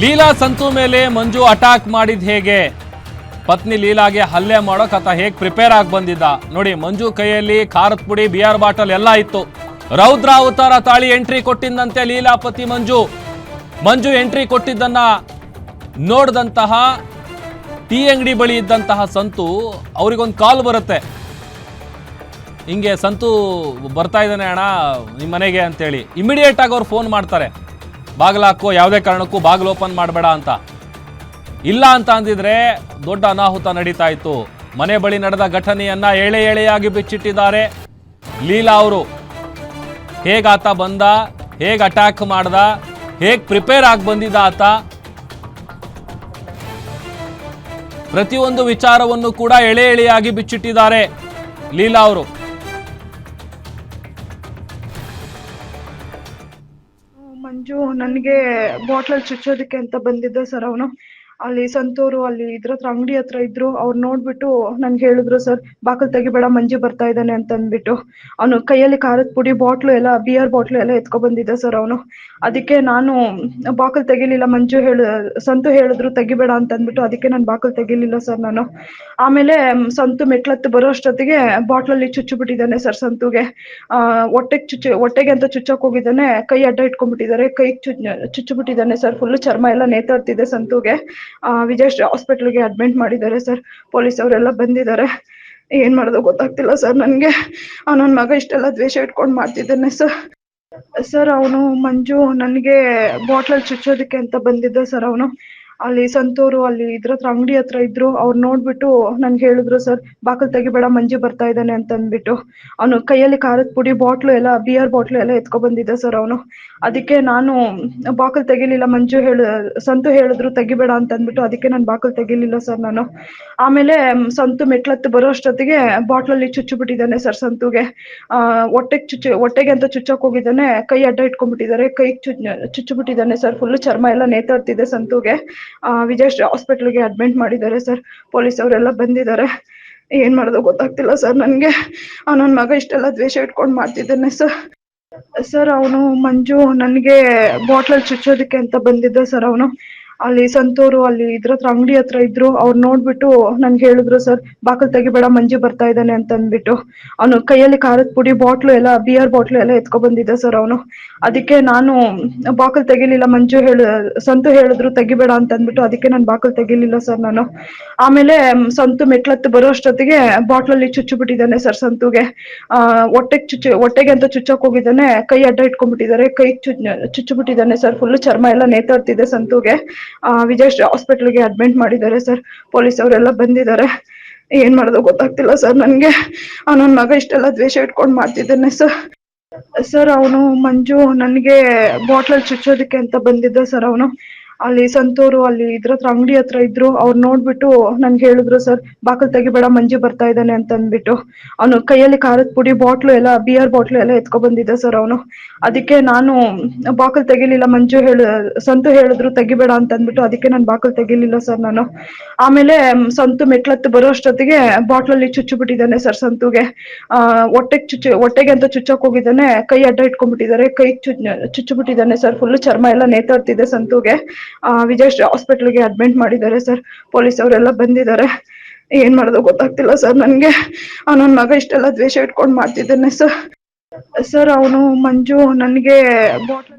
ಲೀಲಾ ಸಂತು ಮೇಲೆ ಮಂಜು ಅಟ್ಯಾಕ್ ಮಾಡಿದ ಹೇಗೆ? ಪತ್ನಿ ಲೀಲಾಗೆ ಹಲ್ಲೆ ಮಾಡೋಕ್ ಆತ ಹೇಗ್ ಪ್ರಿಪೇರ್ ಆಗಿ ಬಂದಿದ್ದ? ನೋಡಿ, ಮಂಜು ಕೈಯಲ್ಲಿ ಖಾರದ ಪುಡಿ, ಬಿಯರ್ ಬಾಟಲ್ ಎಲ್ಲ ಇತ್ತು. ರೌದ್ರ ಅವತಾರ ತಾಳಿ ಎಂಟ್ರಿ ಕೊಟ್ಟಿದ್ದಂತೆ ಲೀಲಾ ಪತಿ ಮಂಜು. ಮಂಜು ಎಂಟ್ರಿ ಕೊಟ್ಟಿದ್ದನ್ನ ನೋಡಿದಂತಹ ಟೀ ಅಂಗಡಿ ಬಳಿ ಇದ್ದಂತಹ ಸಂತು ಅವ್ರಿಗೊಂದು ಕಾಲ್ ಬರುತ್ತೆ. ಹಿಂಗೆ ಸಂತು ಬರ್ತಾ ಇದ್ದಾನೆ ಅಣ್ಣ ನಿಮ್ಮ ಮನೆಗೆ ಅಂತೇಳಿ. ಇಮಿಡಿಯೇಟ್ ಆಗಿ ಅವ್ರು ಫೋನ್ ಮಾಡ್ತಾರೆ. ಬಾಗಿಲಾಕೋ, ಯಾವುದೇ ಕಾರಣಕ್ಕೂ ಬಾಗಿಲು ಓಪನ್ ಮಾಡಬೇಡ ಅಂತ. ಇಲ್ಲ ಅಂತ ಅಂದಿದ್ರೆ ದೊಡ್ಡ ಅನಾಹುತ ನಡೀತಾ ಇತ್ತು. ಮನೆ ಬಳಿ ನಡೆದ ಘಟನೆಯನ್ನ ಎಳೆ ಎಳೆಯಾಗಿ ಬಿಚ್ಚಿಟ್ಟಿದ್ದಾರೆ ಲೀಲಾ ಅವರು. ಹೇಗೆ ಆತ ಬಂದ, ಹೇಗೆ ಅಟ್ಯಾಕ್ ಮಾಡ್ದ, ಹೇಗೆ ಪ್ರಿಪೇರ್ ಆಗಿ ಬಂದಿದ್ದ ಆತ? ಪ್ರತಿಯೊಂದು ವಿಚಾರವನ್ನು ಕೂಡ ಎಳೆ ಎಳೆಯಾಗಿ ಬಿಚ್ಚಿಟ್ಟಿದ್ದಾರೆ ಲೀಲಾ ಅವರು. ಮಂಜು ನನ್ಗೆ ಬಾಟ್ಲಲ್ಲಿ ಚುಚ್ಚೋದಕ್ಕೆ ಅಂತ ಬಂದಿದ್ದ ಸರ್ ಅವನು. ಅಲ್ಲಿ ಸಂತೂರು, ಅಲ್ಲಿ ಇದ್ರ ಹತ್ರ ಅಂಗಡಿ ಹತ್ರ ಇದ್ರು, ಅವ್ರು ನೋಡ್ಬಿಟ್ಟು ನನ್ಗೆ ಹೇಳಿದ್ರು, ಸರ್, ಬಾಕಲ್ ತೆಗಿಬೇಡ, ಮಂಜು ಬರ್ತಾ ಇದ್ದಾನೆ ಅಂತ ಅಂದ್ಬಿಟ್ಟು. ಅವನು ಕೈಯಲ್ಲಿ ಖಾರದ ಪುಡಿ ಬಾಟ್ಲು ಎಲ್ಲ, ಬಿಯರ್ ಬಾಟ್ಲು ಎಲ್ಲ ಎತ್ಕೊ ಬಂದಿದ್ದ ಸರ್ ಅವನು. ಅದಕ್ಕೆ ನಾನು, ಬಾಕಲ್ ತೆಗಿಲಿಲ್ಲ ಮಂಜು, ಹೇಳ, ಸಂತು ಹೇಳಿದ್ರು ತೆಗಿಬೇಡ ಅಂತ ಅಂದ್ಬಿಟ್ಟು ಅದಕ್ಕೆ ನಾನು ಬಾಕಲ್ ತೆಗಿಲಿಲ್ಲ ಸರ್ ನಾನು. ಆಮೇಲೆ, ಸಂತು ಮೆಟ್ಲತ್ತು ಬರೋ ಅಷ್ಟೊತ್ತಿಗೆ ಬಾಟ್ಲಲ್ಲಿ ಚುಚ್ಚು ಬಿಟ್ಟಿದ್ದಾನೆ ಸರ್ ಸಂತುಗೆ. ಹೊಟ್ಟೆಗೆ ಚುಚ್ಚು, ಹೊಟ್ಟೆಗೆ ಅಂತ ಚುಚ್ಚಕ್ ಹೋಗಿದ್ದಾನೆ, ಕೈ ಅಡ್ಡ ಇಟ್ಕೊಂಡ್ಬಿಟ್ಟಿದ್ದಾರೆ, ಕೈ ಚುಚ್ಚು ಬಿಟ್ಟಿದ್ದಾನೆ ಸರ್ ಫುಲ್ ಚರ್ಮ ಎಲ್ಲ ನೇತಾಡ್ತಿದೆ ಸಂತುಗೆ. ಆ, ವಿಜಯ್ ಹಾಸ್ಪಿಟ್ಲ್ಗೆ ಅಡ್ಮಿಟ್ ಮಾಡಿದ್ದಾರೆ ಸರ್ ಪೊಲೀಸ್ ಅವರೆಲ್ಲ ಬಂದಿದ್ದಾರೆ. ಏನ್ ಮಾಡೋದು ಗೊತ್ತಾಗ್ತಿಲ್ಲ ಸರ್ ನನಗೆ. ನನ್ನ ಮಗ ಇಷ್ಟೆಲ್ಲ ದ್ವೇಷ ಇಟ್ಕೊಂಡು ಮಾಡ್ತಿದ್ದಾನೆ ಸರ್ ಸರ್ ಅವನು ಮಂಜು, ನನಗೆ ಬಾಟ್ಲಲ್ಲಿ ಚುಚ್ಚೋದಕ್ಕೆ ಅಂತ ಬಂದಿದ್ದ ಸರ್ ಅವನು. ಅಲ್ಲಿ ಸಂತೂರು, ಅಲ್ಲಿ ಇದ್ರ ಹತ್ರ, ಅಂಗಡಿ ಹತ್ರ ಇದ್ರು, ಅವ್ರು ನೋಡ್ಬಿಟ್ಟು ನನ್ಗೆ ಹೇಳಿದ್ರು, ಸರ್, ಬಾಕಲ್ ತೆಗಿಬೇಡ, ಮಂಜು ಬರ್ತಾ ಇದ್ದಾನೆ ಅಂತ ಅಂದ್ಬಿಟ್ಟು. ಅವನು ಕೈಯಲ್ಲಿ ಖಾರದ ಪುಡಿ ಬಾಟ್ಲು ಎಲ್ಲ, ಬಿಯರ್ ಬಾಟ್ಲು ಎಲ್ಲ ಎತ್ಕೊ ಬಂದಿದ್ದ ಸರ್ ಅವನು. ಅದಕ್ಕೆ ನಾನು, ಬಾಕಲ್ ತೆಗಿಲಿಲ್ಲ ಮಂಜು, ಹೇಳ, ಸಂತು ಹೇಳಿದ್ರು ತೆಗಿಬೇಡ ಅಂತ ಅಂದ್ಬಿಟ್ಟು ಅದಕ್ಕೆ ನಾನು ಬಾಕಲ್ ತೆಗಿಲಿಲ್ಲ ಸರ್ ನಾನು. ಆಮೇಲೆ, ಸಂತು ಮೆಟ್ಲತ್ತು ಬರೋ ಅಷ್ಟೊತ್ತಿಗೆ ಬಾಟ್ಲಲ್ಲಿ ಚುಚ್ಚು ಬಿಟ್ಟಿದ್ದಾನೆ ಸರ್ ಸಂತುಗೆ. ಹೊಟ್ಟೆಗೆ ಚುಚ್ಚು, ಹೊಟ್ಟೆಗೆ ಅಂತ ಚುಚ್ಚಕ್ ಹೋಗಿದ್ದಾನೆ, ಕೈ ಅಡ್ಡ ಇಟ್ಕೊಂಡ್ಬಿಟ್ಟಿದ್ದಾರೆ, ಕೈ ಚುಚ್ಚು ಬಿಟ್ಟಿದ್ದಾನೆ ಸರ್ ಫುಲ್ ಚರ್ಮ ಎಲ್ಲ ನೇತಾಡ್ತಿದೆ ಸಂತುಗೆ. ಆ ವಿಜಯಶ್ರೀ ಹಾಸ್ಪಿಟಲ್ಗೆ ಅಡ್ಮಿಟ್ ಮಾಡಿದ್ದಾರೆ ಸರ್ ಪೊಲೀಸ್ ಅವರೆಲ್ಲ ಬಂದಿದ್ದಾರೆ. ಏನ್ ಮಾಡೋದು ಗೊತ್ತಾಗ್ತಿಲ್ಲ ಸರ್ ನನಗೆ. ನನ್ನ ಮಗ ಇಷ್ಟೆಲ್ಲ ದ್ವೇಷ ಇಟ್ಕೊಂಡು ಮಾಡ್ತಿದ್ದಾನೆ ಸರ್ ಸರ್ ಅವನು ಮಂಜು, ನನಗೆ ಬಾಟ್ಲಲ್ಲಿ ಚುಚ್ಚೋದಕ್ಕೆ ಅಂತ ಬಂದಿದ್ದ ಸರ್ ಅವನು. ಅಲ್ಲಿ ಸಂತೂರು, ಅಲ್ಲಿ ಇದ್ರ ಹತ್ರ ಅಂಗಡಿ ಹತ್ರ ಇದ್ರು, ಅವ್ರು ನೋಡ್ಬಿಟ್ಟು ನನ್ಗೆ ಹೇಳಿದ್ರು, ಸರ್, ಬಾಕಲ್ ತೆಗಿಬೇಡ, ಮಂಜು ಬರ್ತಾ ಇದ್ದಾನೆ ಅಂತ ಅಂದ್ಬಿಟ್ಟು. ಅವನು ಕೈಯಲ್ಲಿ ಖಾರದ ಪುಡಿ ಬಾಟ್ಲು ಎಲ್ಲ, ಬಿಯರ್ ಬಾಟ್ಲು ಎಲ್ಲ ಎತ್ಕೊ ಬಂದಿದ್ದ ಸರ್ ಅವನು. ಅದಕ್ಕೆ ನಾನು, ಬಾಕಲ್ ತೆಗಿಲಿಲ್ಲ ಮಂಜು, ಹೇಳ, ಸಂತು ಹೇಳಿದ್ರು ತೆಗಿಬೇಡ ಅಂತ ಅಂದ್ಬಿಟ್ಟು ಅದಕ್ಕೆ ನಾನು ಬಾಕಲ್ ತೆಗಿಲಿಲ್ಲ ಸರ್ ನಾನು. ಆಮೇಲೆ, ಸಂತು ಮೆಟ್ಲತ್ತು ಬರೋ ಅಷ್ಟೊತ್ತಿಗೆ ಬಾಟ್ಲಲ್ಲಿ ಚುಚ್ಚು ಬಿಟ್ಟಿದ್ದಾನೆ ಸರ್ ಸಂತುಗೆ. ಆ, ಹೊಟ್ಟೆಗೆ ಚುಚ್ಚು, ಹೊಟ್ಟೆಗೆ ಅಂತ ಚುಚ್ಚಕ್ ಹೋಗಿದ್ದಾನೆ, ಕೈ ಅಡ್ಡ ಇಟ್ಕೊಂಡ್ಬಿಟ್ಟಿದ್ದಾರೆ, ಕೈ ಚುಚ್ಚು ಬಿಟ್ಟಿದ್ದಾನೆ ಸರ್ ಫುಲ್ ಚರ್ಮ ಎಲ್ಲ ನೇತಾಡ್ತಿದೆ ಸಂತುಗೆ. ವಿಜಯ್ ಹಾಸ್ಪಿಟ್ಲ್ಗೆ ಅಡ್ಮಿಟ್ ಮಾಡಿದ್ದಾರೆ ಸರ್ ಪೊಲೀಸ್ ಅವರೆಲ್ಲ ಬಂದಿದ್ದಾರೆ. ಏನ್ ಮಾಡೋದು ಗೊತ್ತಾಗ್ತಿಲ್ಲ ಸರ್ ನನಗೆ. ನನ್ನ ಮಗ ಇಷ್ಟೆಲ್ಲ ದ್ವೇಷ ಇಟ್ಕೊಂಡು ಮಾಡ್ತಿದ್ದಾನೆ ಸರ್ ಸರ್ ಅವನು ಮಂಜು, ನನಗೆ ಬಾಟ್ಲಲ್ಲಿ ಚುಚ್ಚೋದಕ್ಕೆ ಅಂತ ಬಂದಿದ್ದ ಸರ್ ಅವನು. ಅಲ್ಲಿ ಸಂತೂರು, ಅಲ್ಲಿ ಇದ್ರ ಹತ್ರ, ಅಂಗಡಿ ಹತ್ರ ಇದ್ರು, ಅವ್ರು ನೋಡ್ಬಿಟ್ಟು ನನ್ಗೆ ಹೇಳಿದ್ರು, ಸರ್, ಬಾಕಲ್ ತೆಗಿಬೇಡ, ಮಂಜು ಬರ್ತಾ ಇದ್ದಾನೆ ಅಂತ ಅಂದ್ಬಿಟ್ಟು ಅವನು ಕೈಯಲ್ಲಿ ಖಾರದ ಪುಡಿ ಬಾಟ್ಲು ಎಲ್ಲ, ಬಿಯರ್ ಬಾಟ್ಲು ಎಲ್ಲ ಎತ್ಕೊ ಬಂದಿದ್ದ ಸರ್ ಅವನು. ಅದಕ್ಕೆ ನಾನು, ಬಾಕಲ್ ತೆಗಿಲಿಲ್ಲ ಮಂಜು, ಹೇಳ, ಸಂತು ಹೇಳಿದ್ರು ತೆಗಿಬೇಡ ಅಂತ ಅಂದ್ಬಿಟ್ಟು ಅದಕ್ಕೆ ನಾನು ಬಾಕಲ್ ತೆಗಿಲಿಲ್ಲ ಸರ್ ನಾನು. ಆಮೇಲೆ, ಸಂತು ಮೆಟ್ಲತ್ತು ಬರೋ ಅಷ್ಟೊತ್ತಿಗೆ ಬಾಟ್ಲಲ್ಲಿ ಚುಚ್ಚು ಬಿಟ್ಟಿದ್ದಾನೆ ಸರ್ ಸಂತುಗೆ. ಆ, ಹೊಟ್ಟೆಗೆ ಚುಚ್ಚು, ಹೊಟ್ಟೆಗೆ ಅಂತ ಚುಚ್ಚಕ್ ಹೋಗಿದ್ದಾನೆ, ಕೈ ಅಡ್ಡ ಇಟ್ಕೊಂಡ್ಬಿಟ್ಟಿದ್ದಾರೆ, ಕೈ ಚುಚ್ಚು ಬಿಟ್ಟಿದ್ದಾನೆ ಸರ್ ಫುಲ್ ಚರ್ಮ ಎಲ್ಲ ನೇತಾಡ್ತಿದೆ ಸಂತುಗೆ. ಆ, ವಿಜಯ್ ಹಾಸ್ಪಿಟ್ಲ್ಗೆ ಅಡ್ಮಿಟ್ ಮಾಡಿದ್ದಾರೆ ಸರ್ ಪೊಲೀಸ್ ಅವರೆಲ್ಲ ಬಂದಿದ್ದಾರೆ. ಏನ್ ಮಾಡೋದು ಗೊತ್ತಾಗ್ತಿಲ್ಲ ಸರ್ ನನಗೆ. ನನ್ನ ಮಗ ಇಷ್ಟೆಲ್ಲ ದ್ವೇಷ ಇಟ್ಕೊಂಡು ಮಾಡ್ತಿದ್ದೇನೆ ಸರ್ ಸರ್ ಅವನು ಮಂಜು, ನನಗೆ ಬಾಟ್ಲ್